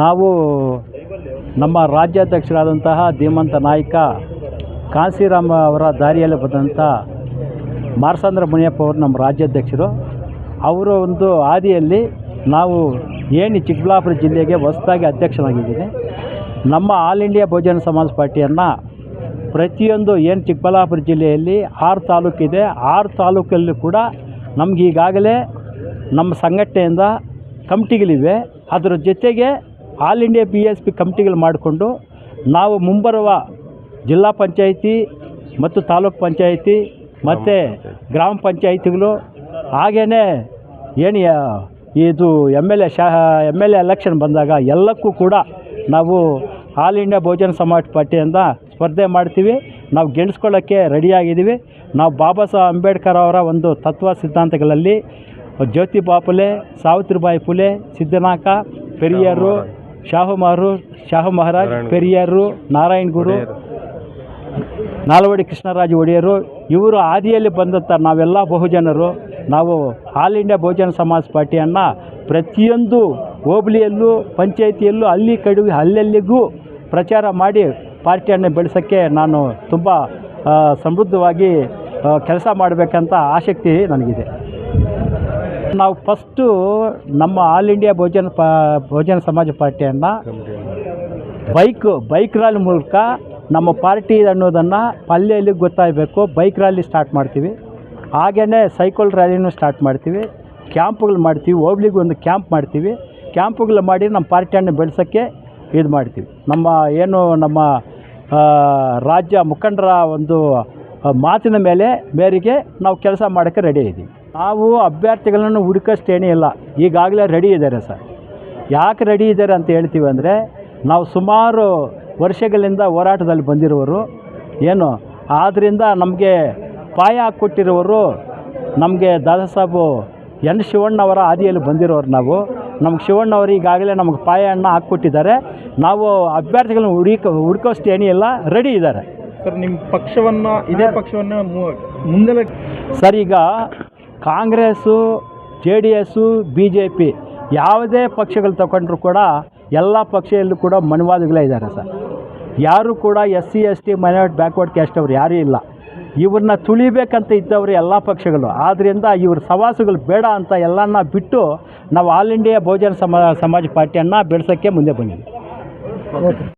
ನಾವು ನಮ್ಮ ರಾಜ್ಯಾಧ್ಯಕ್ಷರಾದಂತಹ ಧೀಮಂತ ನಾಯಕ ಕಾಂಶಿರಾಮ ಅವರ ದಾರಿಯಲ್ಲಿ ಬಂದಂಥ ಮಾರ್ಸಾಂದ್ರ ಮುನಿಯಪ್ಪ ಅವರು ನಮ್ಮ ರಾಜ್ಯಾಧ್ಯಕ್ಷರು. ಅವರ ಒಂದು ಹಾದಿಯಲ್ಲಿ ನಾವು ಏನು ಚಿಕ್ಕಬಳ್ಳಾಪುರ ಜಿಲ್ಲೆಗೆ ಹೊಸದಾಗಿ ಅಧ್ಯಕ್ಷನಾಗಿದ್ದೀನಿ ನಮ್ಮ ಆಲ್ ಇಂಡಿಯಾ ಬಹುಜನ ಸಮಾಜ ಪಾರ್ಟಿಯನ್ನು ಪ್ರತಿಯೊಂದು ಏನು ಚಿಕ್ಕಬಳ್ಳಾಪುರ ಜಿಲ್ಲೆಯಲ್ಲಿ ಆರು ತಾಲೂಕಿದೆ ಆರು ತಾಲೂಕಲ್ಲೂ ಕೂಡ ನಮಗೀಗಾಗಲೇ ನಮ್ಮ ಸಂಘಟನೆಯಿಂದ ಕಮಿಟಿಗಳಿವೆ. ಅದರ ಜೊತೆಗೆ all India P S P ಕಮಿಟಿಗಳು ಮಾಡಿಕೊಂಡು ನಾವು ಮುಂಬರುವ ಜಿಲ್ಲಾ ಪಂಚಾಯಿತಿ ಮತ್ತು ತಾಲೂಕು ಪಂಚಾಯಿತಿ ಮತ್ತು ಗ್ರಾಮ ಪಂಚಾಯಿತಿಗಳು ಹಾಗೇ ಏನು ಇದು ಎಂ ಎಲ್ ಎ ಶಾ ಎಂ ಎಲ್ ಎ ಎಲೆಕ್ಷನ್ ಬಂದಾಗ ಎಲ್ಲಕ್ಕೂ ಕೂಡ ನಾವು ಆಲ್ ಇಂಡಿಯಾ ಬಹುಜನ ಸಮಾಜ ಪಾರ್ಟಿಯಿಂದ ಸ್ಪರ್ಧೆ ಮಾಡ್ತೀವಿ. ನಾವು ಗೆಲ್ಲಿಸ್ಕೊಳ್ಳೋಕ್ಕೆ ರೆಡಿಯಾಗಿದ್ದೀವಿ ನಾವು ಬಾಬಾ ಸಾಹೇಬ್ ಅಂಬೇಡ್ಕರ್ ಅವರ ಒಂದು ತತ್ವ ಸಿದ್ಧಾಂತಗಳಲ್ಲಿ ಜ್ಯೋತಿ ಬಾಪುಲೆ ಸಾವಿತ್ರಿಬಾಯಿ ಫುಲೆ ಸಿದ್ದನಾಕ ಪೆರಿಯರು ಶಾಹುಮಾರು ಶಾಹು ಮಹಾರಾಜ್ ಪೆರಿಯರು ನಾರಾಯಣ ಗುರು ನಾಲ್ವಡಿ ಕೃಷ್ಣರಾಜ ಒಡೆಯರು ಇವರು ಆದಿಯಲ್ಲಿ ಬಂದಂಥ ನಾವೆಲ್ಲ ಬಹುಜನರು. ನಾವು ಆಲ್ ಇಂಡಿಯಾ ಬಹುಜನ ಸಮಾಜ ಪಾರ್ಟಿಯನ್ನು ಪ್ರತಿಯೊಂದು ಹೋಬಳಿಯಲ್ಲೂ ಪಂಚಾಯಿತಿಯಲ್ಲೂ ಅಲ್ಲಿ ಕಡಿಮೆ ಅಲ್ಲೆಲ್ಲಿಗೂ ಪ್ರಚಾರ ಮಾಡಿ ಪಾರ್ಟಿಯನ್ನು ಬೆಳೆಸೋಕ್ಕೆ ನಾನು ತುಂಬ ಸಮೃದ್ಧವಾಗಿ ಕೆಲಸ ಮಾಡಬೇಕಂತ ಆಸಕ್ತಿ ನನಗಿದೆ. ನಾವು ಫಸ್ಟು ನಮ್ಮ ಆಲ್ ಇಂಡಿಯಾ ಭೋಜನ ಪಾ ಬಹುಜನ ಸಮಾಜ ಪಾರ್ಟಿಯನ್ನು ಬೈಕ್ ಬೈಕ್ ರ್ಯಾಲಿ ಮೂಲಕ ನಮ್ಮ ಪಾರ್ಟಿ ಅನ್ನೋದನ್ನು ಅಲ್ಲಿ ಗೊತ್ತಾಗಬೇಕು. ಬೈಕ್ ರ್ಯಾಲಿ ಸ್ಟಾರ್ಟ್ ಮಾಡ್ತೀವಿ. ಹಾಗೆಯೇ ಸೈಕಲ್ ರ್ಯಾಲಿನೂ ಸ್ಟಾರ್ಟ್ ಮಾಡ್ತೀವಿ. ಕ್ಯಾಂಪ್ಗಳು ಮಾಡ್ತೀವಿ. ಹೋಬ್ಳಿಗೆ ಒಂದು ಕ್ಯಾಂಪ್ ಮಾಡ್ತೀವಿ. ಕ್ಯಾಂಪ್ಗಳು ಮಾಡಿ ನಮ್ಮ ಪಾರ್ಟಿಯನ್ನು ಬೆಳೆಸೋಕ್ಕೆ ಇದು ಮಾಡ್ತೀವಿ. ನಮ್ಮ ಏನು ನಮ್ಮ ರಾಜ್ಯ ಮುಖಂಡರ ಒಂದು ಮಾತಿನ ಮೇಲೆ ಮೇರೆಗೆ ನಾವು ಕೆಲಸ ಮಾಡೋಕ್ಕೆ ರೆಡಿ ಇದ್ದೀವಿ. ನಾವು ಅಭ್ಯರ್ಥಿಗಳನ್ನು ಹುಡುಕಷ್ಟೇನೇ ಇಲ್ಲ. ಈಗಾಗಲೇ ರೆಡಿ ಇದ್ದಾರೆ ಸರ್. ಯಾಕೆ ರೆಡಿ ಇದ್ದಾರೆ ಅಂತ ಹೇಳ್ತೀವಿ ಅಂದರೆ ನಾವು ಸುಮಾರು ವರ್ಷಗಳಿಂದ ಹೋರಾಟದಲ್ಲಿ ಬಂದಿರುವರು ಏನು? ಆದ್ದರಿಂದ ನಮಗೆ ಪಾಯ ಹಾಕ್ಕೊಟ್ಟಿರುವರು ನಮಗೆ ದಾದಾ ಸಾಹೇಬು ಎನ್ ಶಿವಣ್ಣವರ ಹಾದಿಯಲ್ಲಿ ಬಂದಿರೋರು ನಾವು. ನಮ್ಗೆ ಶಿವಣ್ಣವರು ಈಗಾಗಲೇ ನಮಗೆ ಪಾಯವನ್ನು ಹಾಕ್ಕೊಟ್ಟಿದ್ದಾರೆ. ನಾವು ಅಭ್ಯರ್ಥಿಗಳನ್ನ ಹುಡುಕ ಹುಡ್ಕೋಷ್ಟು ಏನಿಲ್ಲ ರೆಡಿ ಇದ್ದಾರೆ. ಸರ್ ನಿಮ್ಮ ಪಕ್ಷವನ್ನು ಇದೇ ಪಕ್ಷವನ್ನು ಮುಂದೆ ಸರ್ ಈಗ Congress, J D S, B J P ಯಾವುದೇ ಪಕ್ಷಗಳು ತಗೊಂಡ್ರು ಕೂಡ ಎಲ್ಲ ಪಕ್ಷದಲ್ಲೂ ಕೂಡ ಮನವಾದಿಗಳೇ ಇದ್ದಾರೆ ಸರ್. ಯಾರು ಕೂಡ S C S T minority, backward caste ಅವ್ರು ಯಾರೂ ಇಲ್ಲ. ಇವ್ರನ್ನ ತುಳಿಬೇಕಂತ ಇದ್ದವರು ಎಲ್ಲ ಪಕ್ಷಗಳು. ಆದ್ದರಿಂದ ಇವ್ರ ಸವಾಸುಗಳು ಬೇಡ ಅಂತ ಎಲ್ಲನ್ನ ಬಿಟ್ಟು ನಾವು ಆಲ್ ಇಂಡಿಯಾ ಬಹುಜನ ಸಮಾಜ ಸಮಾಜ ಪಾರ್ಟಿಯನ್ನು ಬೆಳೆಸೋಕ್ಕೆ ಮುಂದೆ ಬಂದಿದ್ದೀವಿ.